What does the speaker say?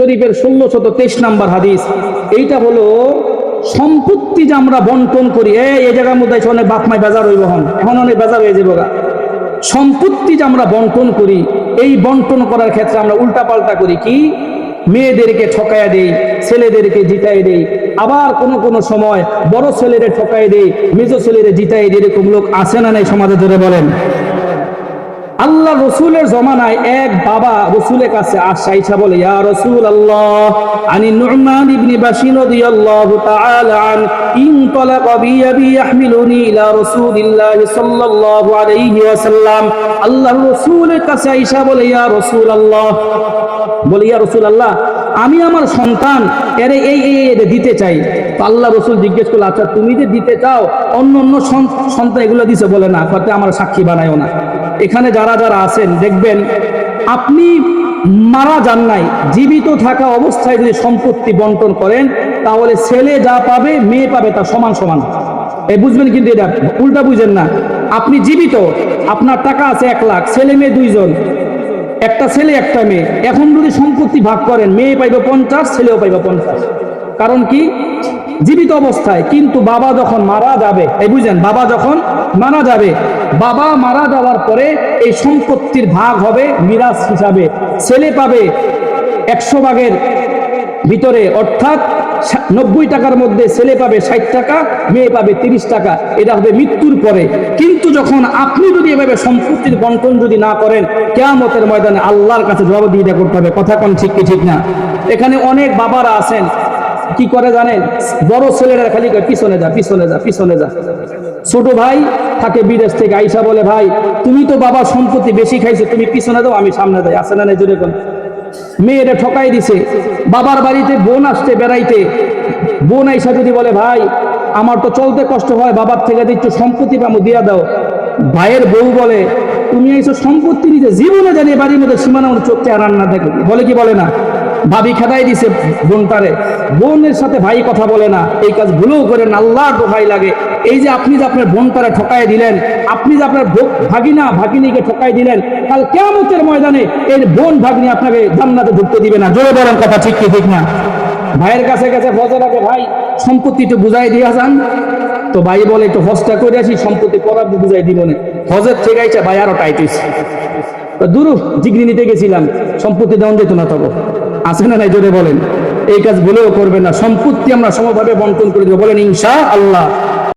শরীফের ষোলো শত তেইশ নাম্বার হাদিস। এইটা হলো, সম্পত্তি যে আমরা বন্টন করি এই জায়গার মধ্যে অনেক বাপমায় বাজার হইব হন, এখন অনেক বাজার হয়ে যাব গা। সম্পত্তি যে আমরা বন্টন করি, এই বন্টন করার ক্ষেত্রে আমরা উল্টাপাল্টা করি কি? মেয়েদেরকে ঠকাইয়া দেই, ছেলেদেরকে জিতাই দেই, আবার কোনো কোনো সময় বড় ছেলেরে ঠকাই দেই, মেজো ছেলেরে জিতাই দেই, এরকম লোক আছে না নাই সমাজে ধরে বলেন? আল্লাহ রসুলের জমানায় এক বাবা রসুলের কাছে ইচ্ছা বলে, ইয়া রসুল আল্লাহ আনি নুরমান ইবনি বাশির রাদিয়াল্লাহু তাআলা আন বি আবি ইলা রাসূলিল্লাহ সাল্লাল্লাহু আলাইহি ওয়াসাল্লাম। রসুলের কাছে আইসা বলে, ইয়া রসুল আল্লাহ বলে, ইয়া রসুল আল্লাহ আমি আমার সন্তান, এরে এই এই দিতে চাই। আল্লাহ রসুল জিজ্ঞেস করল আচ্ছা তুমি যে দিতে চাও অন্য অন্য সন- সন্তান এগুলো দিছে? বলে, না কথা আমার সাক্ষী বানায়ও না। এখানে যারা যারা আছেন, দেখবেন আপনি মারা যান নাই, জীবিত থাকা অবস্থায় যদি সম্পত্তি বন্টন করেন, তাহলে ছেলে যা পাবে, মেয়ে পাবে তা সমান সমান। এ বুঝবেন কিন্তু এটা উল্টা বুঝেন না। আপনি জীবিত, আপনার টাকা আছে এক লাখ, ছেলে মেয়ে দুইজন, একটা ছেলে, একটা মেয়ে। এখন যদি সম্পত্তি ভাগ করেন, মেয়ে পাইবে পঞ্চাশ, ছেলেও পাইবে পঞ্চাশ। কারণ কি? জীবিত অবস্থায়, কিন্তু বাবা যখন মারা যাবে, এই বুঝেন, বাবা যখন মারা যাবে, বাবা মারা যাওয়ার পরে এই সম্পত্তির ভাগ হবে মিরাজ হিসাবে। ছেলে পাবে একশো ভাগের ভিতরে, অর্থাৎ নব্বই টাকার মধ্যে ছেলে পাবে ষাট টাকা, মেয়ে পাবে তিরিশ টাকা, এটা হবে মৃত্যুর পরে। কিন্তু যখন আপনি যদি এভাবে সম্পত্তির বন্টন যদি না করেন, কেয়ামতের ময়দানে আল্লাহর কাছে জবাবদিহিতা করতে হবে। কথা কোন ঠিক কি ঠিক না? এখানে অনেক বাবারা আছেন কি করে জানেন? বড় ছেলেরা খালি পিছনে যা পিছনে যা পিছনে যা। ছোট ভাই থাকে বিদেশ থেকে, আইসা বলে, ভাই, তুমি তো বাবা সম্পত্তি বেশি খাইছো, তুমি পিছনে দাও আমি সামনে যাই। আসে না জোরে কোন? মেয়েরা ঠকাই দিছে। বাবার বাড়িতে বোন আসতে বেড়াইতে। বোন আইসা যদি বলে, ভাই, আমার তো চলতে কষ্ট হয়, বাবার থেকে একটু সম্পত্তি পামো, দিয়া দাও। ভাইয়ের বউ বলে, তুমি এইসব সম্পত্তি নিতে জীবনে জানি এ বাড়ির মধ্যে সীমানা চোখে আর রান্না দেখো। বলে কি বলে না? ভাবি খেদাই দিছে বোনটারে বোনের সাথে ভাই কথা বলে না। এই কাজ ভুলেও করেন আল্লাহ ভাই লাগে। এই যে আপনি যে আপনার বোনটারে ঠকাই দিলেন, আপনি যে আপনার ভাগিনা, ভাগিনীকে ঠকাই দিলেন, কাল কেমতের ময়দানে এর বোন, ভাগ্নি আপনাকে জান্নাতে ঢুকতে দিবে না। জোরে বলেন কথা ঠিক কি, ঠিক না? ভাইয়ের কাছে কাছে ফজর আগে ভাই, সম্পত্তি একটু বুঝাই দিয়ে যান। তো ভাই বলে, একটু হজটা করে আসি, সম্পত্তি পরার বুঝাই দিব না। হজের থেকে আইছে ভাই, আরও টাইটিস দূর ডিগ্রি নিতে গেছিলাম। সম্পত্তি দেওয়া যেত না তবে। আছে না নাই জোরে বলেন? এই কাজ বলেও করবে না। সম্পত্তি আমরা সমভাবে বন্টন করে দেবো। বলেন ইনশা আল্লাহ